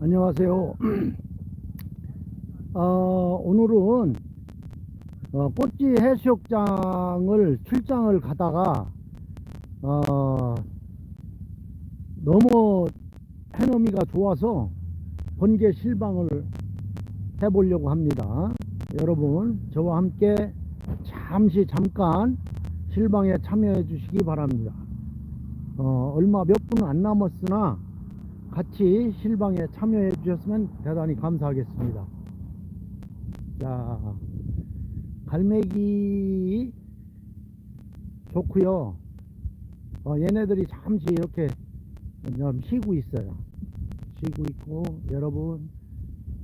안녕하세요. 어, 오늘은 어, 꽃지 해수욕장을 출장을 가다가 어, 너무 해넘이가 좋아서 번개 실방을 해보려고 합니다. 여러분 저와 함께 잠시 잠깐 실방에 참여해 주시기 바랍니다. 어, 얼마 몇 분 안 남았으나 같이 실방에 참여해 주셨으면 대단히 감사하겠습니다. 자, 갈매기 좋고요. 어, 얘네들이 잠시 이렇게 좀 쉬고 있어요. 쉬고 있고 여러분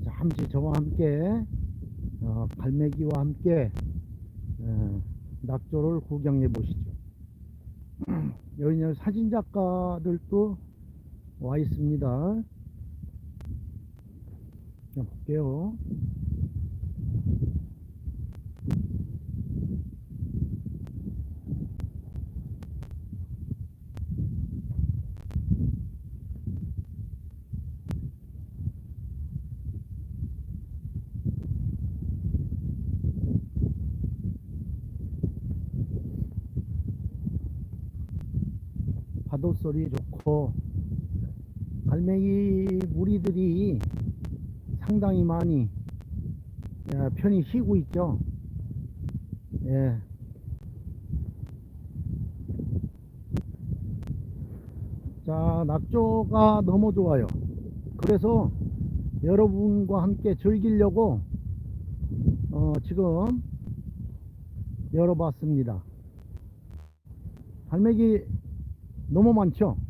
잠시 저와 함께 어, 갈매기와 함께 어, 낙조를 구경해 보시죠. 여기 이제 사진 작가들도 와 있습니다. 자, 볼게요. 파도 소리 좋고 갈매기 무리들이 상당히 많이 예, 편히 쉬고 있죠. 예. 자, 낙조가 너무 좋아요. 그래서 여러분과 함께 즐기려고 어, 지금 열어봤습니다. 갈매기 너무 많죠?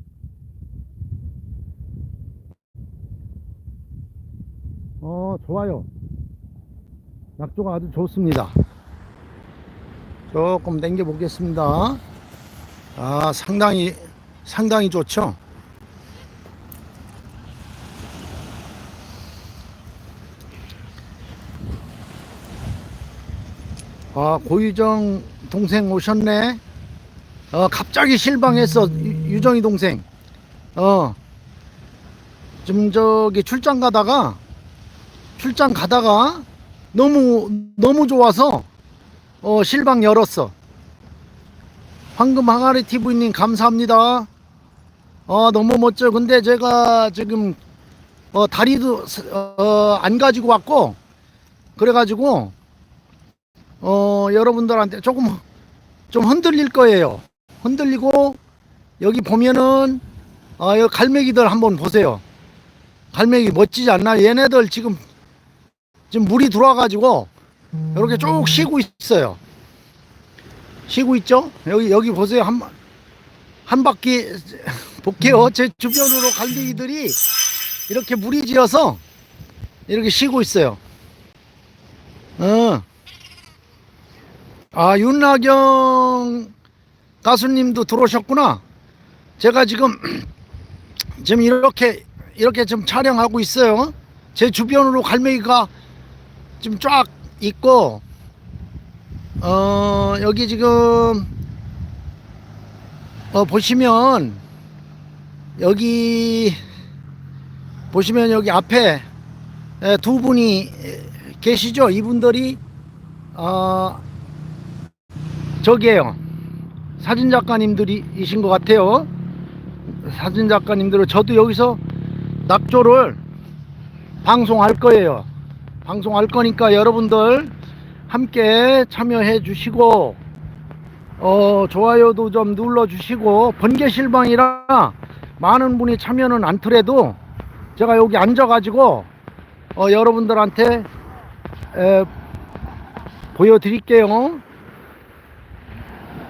어, 좋아요. 낙조가 아주 좋습니다. 조금 당겨 보겠습니다. 아, 상당히, 상당히 좋죠? 아, 고유정 동생 오셨네. 어, 갑자기 실방했어, 유- 유정이 동생. 어, 좀 저기 출장 가다가, 출장 가다가 너무, 너무 좋아서, 어, 실방 열었어. 황금 항아리 TV님 감사합니다. 어, 너무 멋져. 근데 제가 지금, 어, 다리도, 스- 어, 안 가지고 왔고, 그래가지고, 어, 여러분들한테 조금, 좀 흔들릴 거예요. 흔들리고 여기 보면은 아, 여기 갈매기들 한번 보세요. 갈매기 멋지지 않나? 얘네들 지금 지금 물이 들어와가지고 이렇게 쭉 쉬고 있어요. 쉬고 있죠? 여기 여기 보세요 한 한 바퀴 볼게요. 제 주변으로 갈매기들이 이렇게 물이 지어서 이렇게 쉬고 있어요. 어. 아 윤나경 가수님도 들어오셨구나. 제가 지금 지금 이렇게 이렇게 좀 촬영하고 있어요. 제 주변으로 갈매기가 지금 쫙 있고 어 여기 지금 어 보시면 여기 보시면 여기 앞에 에, 두 분이 계시죠? 이분들이 어 저기에요. 사진 작가님들이신 것 같아요. 사진 작가님들은 저도 여기서 낙조를 방송할 거예요. 방송할 거니까 여러분들 함께 참여해 주시고 어 좋아요도 좀 눌러 주시고 번개 실방이라 많은 분이 참여는 않더라도 제가 여기 앉아 가지고 어 여러분들한테 에, 보여 드릴게요.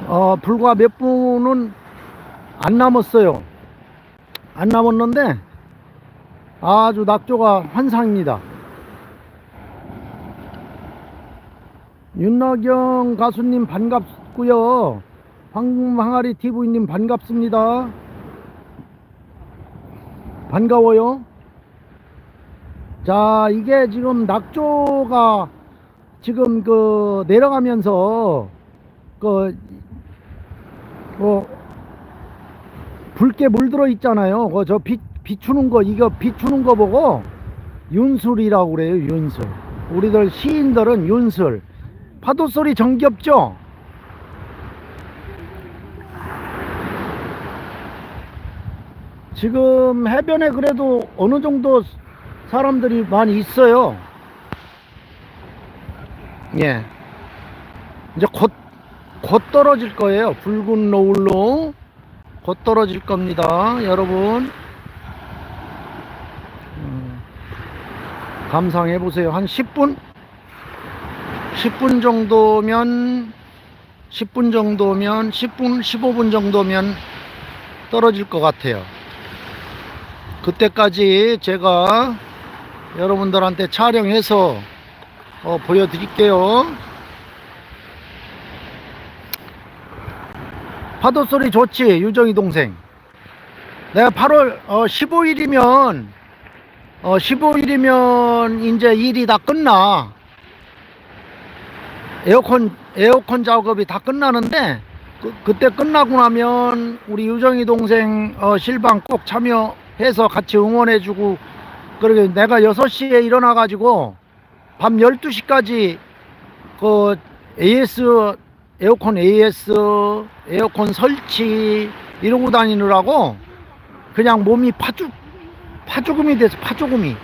어, 불과 몇 분은 안 남았어요. 안 남았는데 아주 낙조가 환상입니다. 윤나경 가수님 반갑고요. 황항아리 TV님 반갑습니다. 반가워요. 자, 이게 지금 낙조가 지금 그 내려가면서 그뭐 붉게 물들어 있잖아요. 그 저 빛 비추는 거 이거 비추는 거 보고 윤술이라고 그래요 윤술 우리들 시인들은 윤술 파도 소리 정겹죠? 지금 해변에 그래도 어느 정도 사람들이 많이 있어요. 예. 이제 곧 곧 떨어질 거예요. 붉은 노을로 곧 떨어질 겁니다 여러분. 음, 감상해 보세요. 한 10분 10분 정도면 10분 정도면 10분 15분 정도면 떨어질 것 같아요. 그때까지 제가 여러분들한테 촬영해서 어, 보여드릴게요. 파도 소리 좋지 유정이 동생? 내가 8월 어, 15일이면 어, 15일이면 이제 일이 다 끝나 에어컨 에어컨 작업이 다 끝나는데 그, 그때 끝나고 나면 우리 유정이 동생 어, 실방 꼭 참여해서 같이 응원해주고 그러게 내가 6시에 일어나 가지고 밤 12시까지 그 AS 에어컨 AS 에어컨 설치 이러고 다니느라고 그냥 몸이 파죽 파죽음이 돼서 파죽음이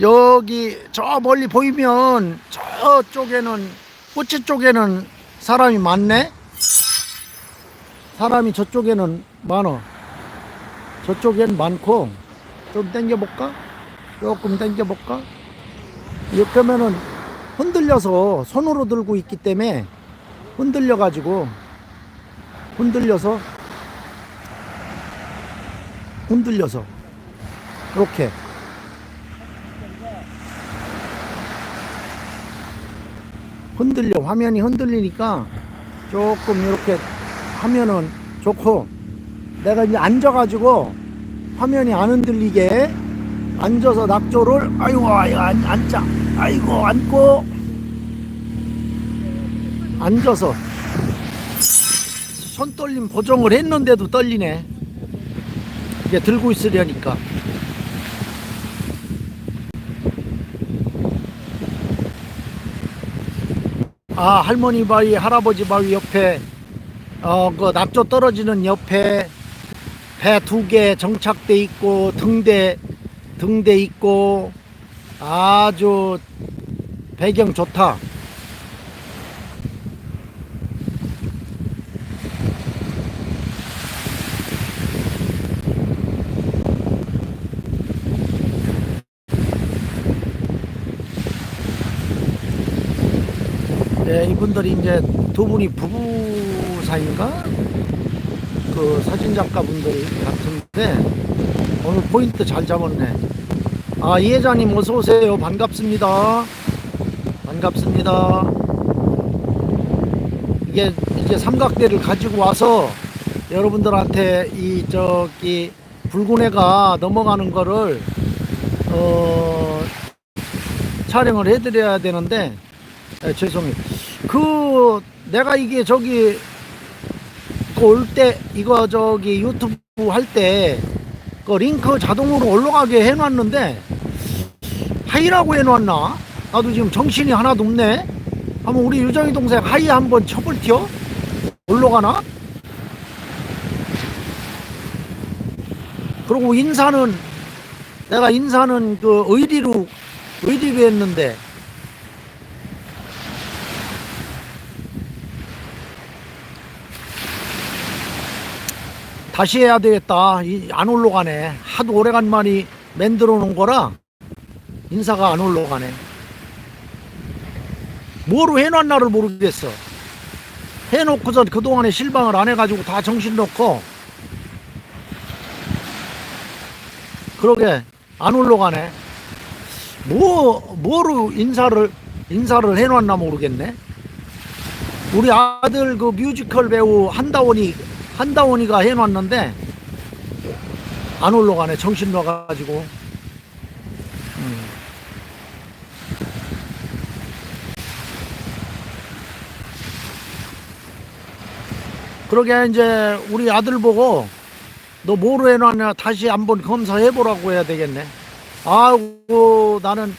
여기 저 멀리 보이면 저쪽에는 꼬치 쪽에는 사람이 많네? 사람이 저쪽에는 많어. 저쪽엔 많고 좀 당겨볼까? 조금 당겨볼까? 이렇게 하면은 흔들려서 손으로 들고 있기 때문에 흔들려 가지고 흔들려서 흔들려서 이렇게 흔들려. 화면이 흔들리니까 조금 이렇게 하면은 좋고. 내가 이제 앉아 가지고 화면이 안 흔들리게 앉아서 낙조를 아이고 아이고 앉, 앉자. 아이고 앉고. 앉아서 손 떨림 보정을 했는데도 떨리네. 이게 들고 있으려니까 아 할머니 바위 할아버지 바위 옆에 어그 낙조 떨어지는 옆에 배 두 개 정착돼 있고 등대 등대 있고 아주 배경 좋다. 네, 이분들이 이제 두 분이 부부 사이인가? 그 사진 작가분들 같은데 오늘 포인트 잘 잡았네. 아, 이 회장님 어서 오세요. 반갑습니다. 반갑습니다. 이게 이제 삼각대를 가지고 와서 여러분들한테 이 저기 붉은 애가 넘어가는 거를 어 촬영을 해드려야 되는데 에, 죄송해요. 그 내가 이게 저기 그올때 이거 저기 유튜브 할 때 그 링크 자동으로 올라가게 해놨는데 하이라고 해놨나? 나도 지금 정신이 하나도 없네. 한번 우리 유정이 동생 하이 한번 쳐볼티요? 올라가나? 그리고 인사는 내가 인사는 그 의리로 의리로 했는데 다시 해야 되겠다. 이- 안 올라가네. 하도 오래간만에 만들어 놓은 거라 인사가 안 올라가네. 뭐로 해놨나를 모르겠어. 해놓고서 그동안에 실방을 안 해가지고 다 정신 놓고 그러게 안 올라가네. 뭐 뭐로 인사를 인사를 해놨나 모르겠네. 우리 아들 그 뮤지컬 배우 한다원이 한다원이가 해놨는데 안 올라가네 정신 나가지고 음. 그러게 이제 우리 아들 보고 너 뭐로 해놨냐 다시 한번 검사해 보라고 해야 되겠네. 아이고 나는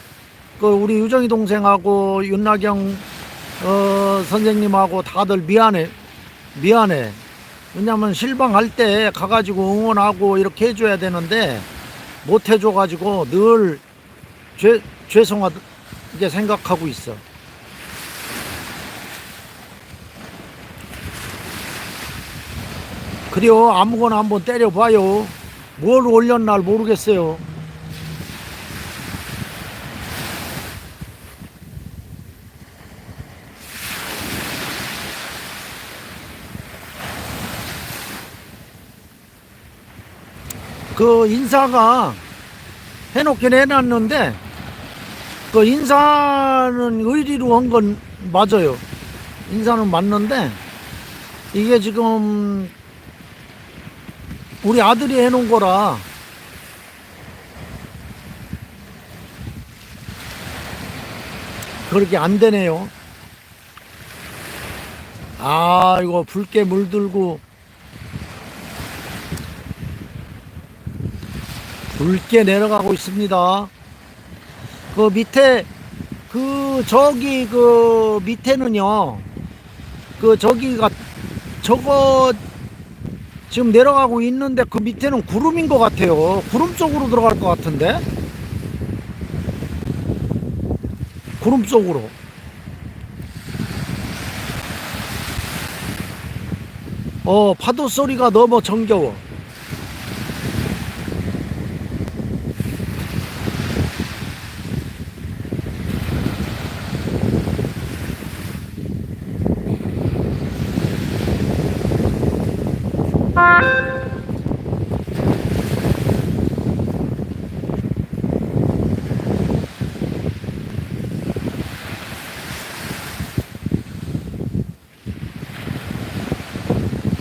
그 우리 유정이 동생하고 윤나경 어, 선생님하고 다들 미안해 미안해. 왜냐면 실방할 때 가가지고 응원하고 이렇게 해줘야 되는데 못 해줘가지고 늘 죄, 죄송하게 생각하고 있어. 그래요. 아무거나 한번 때려봐요. 뭘 올렸날 모르겠어요 그 인사가 해놓긴 해놨는데 그 인사는 의리로 한 건 맞아요 인사는 맞는데 이게 지금 우리 아들이 해놓은 거라 그렇게 안 되네요. 아, 이거 붉게 물들고 붉게 내려가고 있습니다. 그 밑에 그 저기 그 밑에는요. 그 저기가 저거 지금 내려가고 있는데 그 밑에는 구름인 것 같아요. 구름 쪽으로 들어갈 것 같은데? 구름 쪽으로. 어, 파도 소리가 너무 정겨워.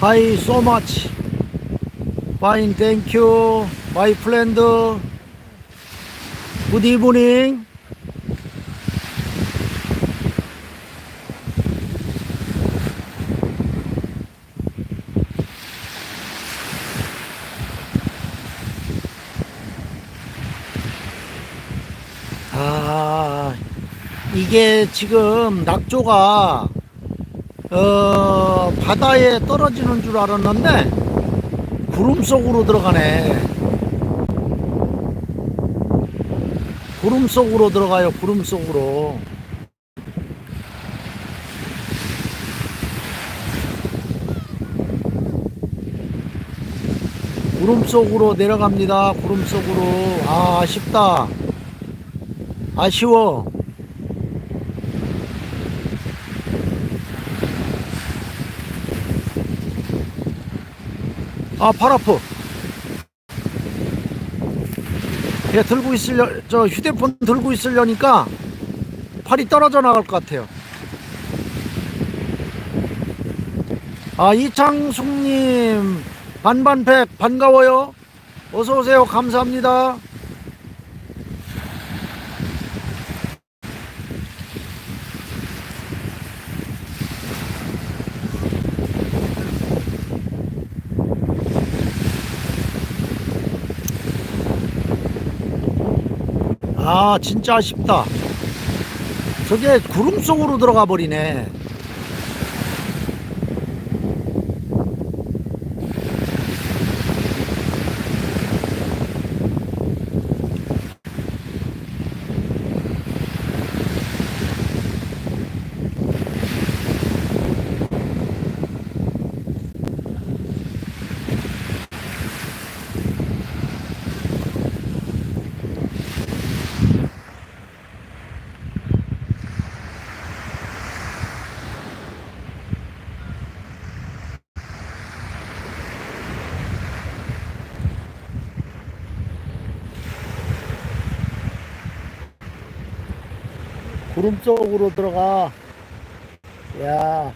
Much. Fine, thank you. My friend. Good evening. 아, 이게 지금 낙조가 어, 바다에 떨어지는 줄 알았는데 구름 속으로 들어가네. 구름 속으로 들어가요. 구름 속으로. 구름 속으로 내려갑니다. 구름 속으로. 아, 아쉽다. 아쉬워. 아, 팔 아프. 얘 들고 있으려, 저 휴대폰 들고 있으려니까 팔이 떨어져 나갈 것 같아요. 아, 이창숙님, 반반백, 반가워요. 어서오세요. 감사합니다. 아 진짜 아쉽다. 저게 구름 속으로 들어가 버리네 구름 속으로 들어가. 야.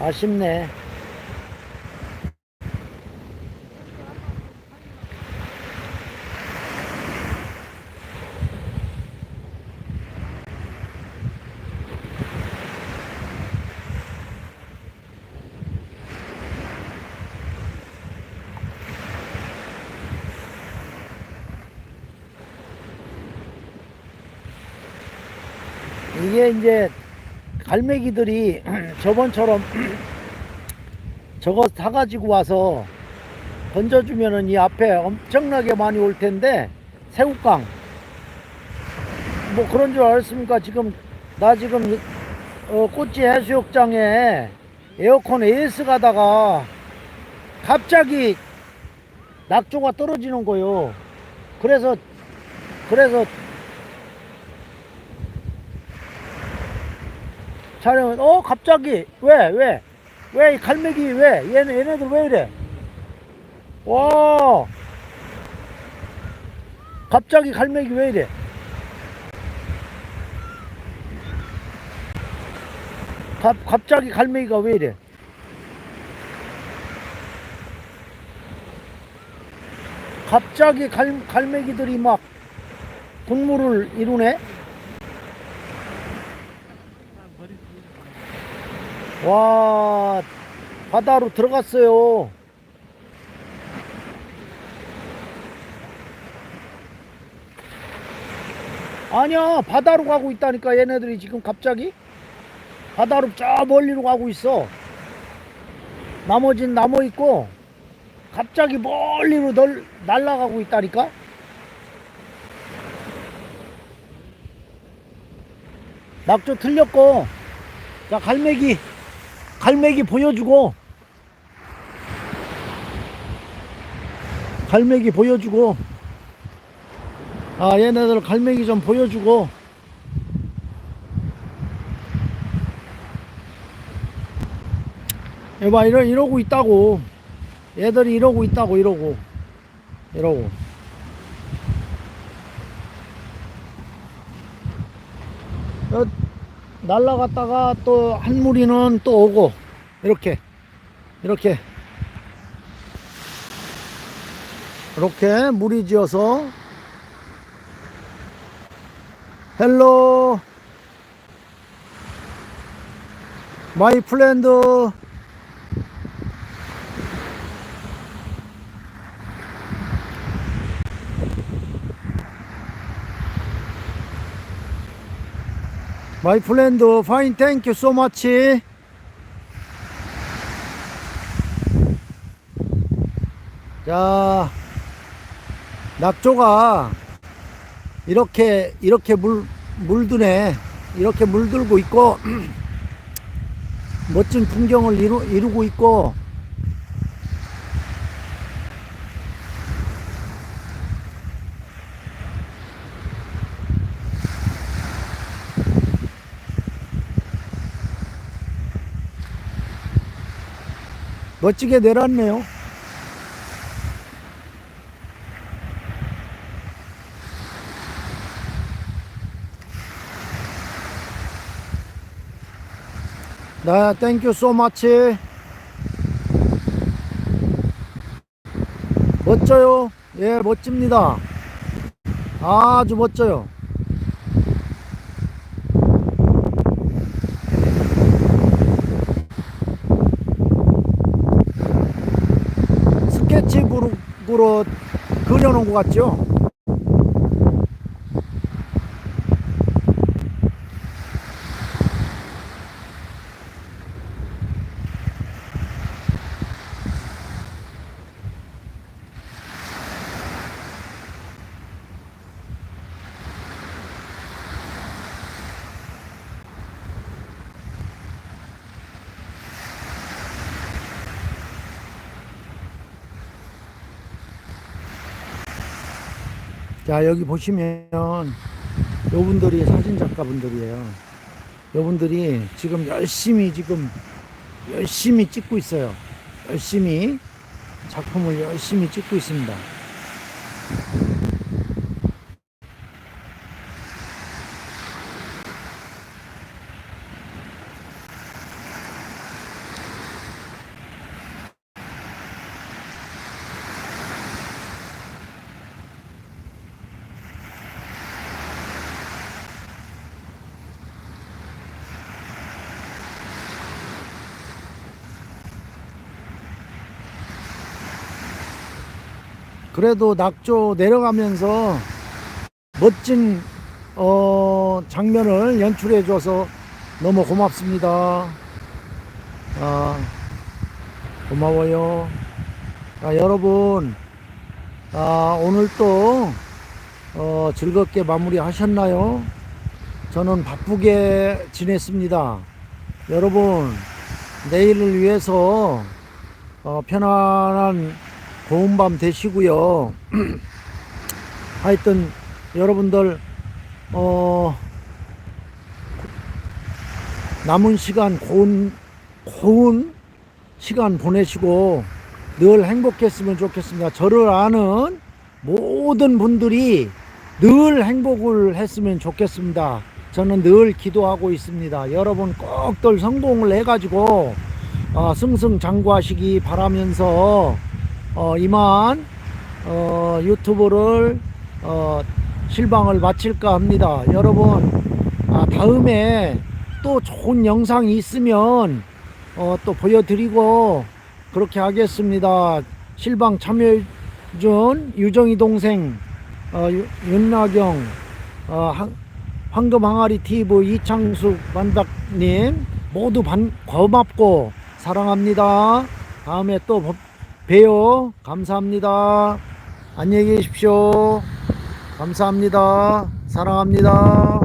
아쉽네 이게 이제 갈매기들이 저번처럼 저거 사가지고 와서 던져주면은 이 앞에 엄청나게 많이 올 텐데 새우깡 뭐 그런 줄 알았습니까? 지금 나 지금 어, 꼬치 해수욕장에 에어컨 AS 가다가 갑자기 낙조가 떨어지는 거요. 그래서 그래서 촬영 어 갑자기 왜 왜? 왜 이 갈매기 왜? 얘네 얘네들 왜 이래? 와. 갑자기 갈매기 왜 이래? 갑 갑자기 갈매기가 왜 이래? 갑자기 갈, 갈매기들이 막 분무를 이루네 와 바다로 들어갔어요. 아니야 바다로 가고 있다니까 얘네들이 지금 갑자기? 바다로 저 멀리로 가고 있어. 나머진 남아 있고 갑자기 멀리로 널, 날아가고 있다니까? 낙조 틀렸고. 자 갈매기 갈매기 보여주고. 갈매기 보여주고. 아 얘네들 갈매기 좀 보여주고. 여봐 이러, 이러고 있다고. 얘들이 이러고 있다고 이러고. 이러고. 어, 날라갔다가 또 한 무리는 또 오고 이렇게 이렇게. 이렇게 무리 지어서. 헬로. 마이 플랜드 마이 플랜드 파인 땡큐 소 마치 자 낙조가 이렇게 이렇게 물 물드네. 이렇게 물들고 있고 멋진 풍경을 이루, 이루고 있고 멋지게 내렸네요. 네, 땡큐 소 마치. 멋져요. 예, 멋집니다. 아주 멋져요. 스케치북으로 것 같죠? 자 여기 보시면 요분들이 사진 작가분들이에요. 요분들이 지금 열심히 지금 열심히 찍고 있어요. 열심히 작품을 열심히 찍고 있습니다 그래도 낙조 내려가면서 멋진 어, 장면을 연출해 줘서 너무 고맙습니다. 아, 고마워요. 아, 여러분, 아, 오늘 또 어, 즐겁게 마무리 하셨나요? 저는 바쁘게 지냈습니다. 여러분, 내일을 위해서 어, 편안한 고운 밤 되시고요. 하여튼 여러분들 어, 남은 시간 고운 고운 시간 보내시고 늘 행복했으면 좋겠습니다. 저를 아는 모든 분들이 늘 행복을 했으면 좋겠습니다. 저는 늘 기도하고 있습니다. 여러분 꼭들 성공을 해가지고 어, 승승장구하시기 바라면서 어, 이만 어, 유튜브를 어, 실방을 마칠까 합니다. 여러분 아, 다음에 또 좋은 영상이 있으면 어, 또 보여드리고 그렇게 하겠습니다. 실방 참여해준 유정이 동생 어, 유- 윤나경 어, 한- 황금 항아리 TV 이창숙 만박님 모두 반, 고맙고 사랑합니다. 다음에 또 보- 봬요. 감사합니다. 안녕히 계십시오. 감사합니다. 사랑합니다.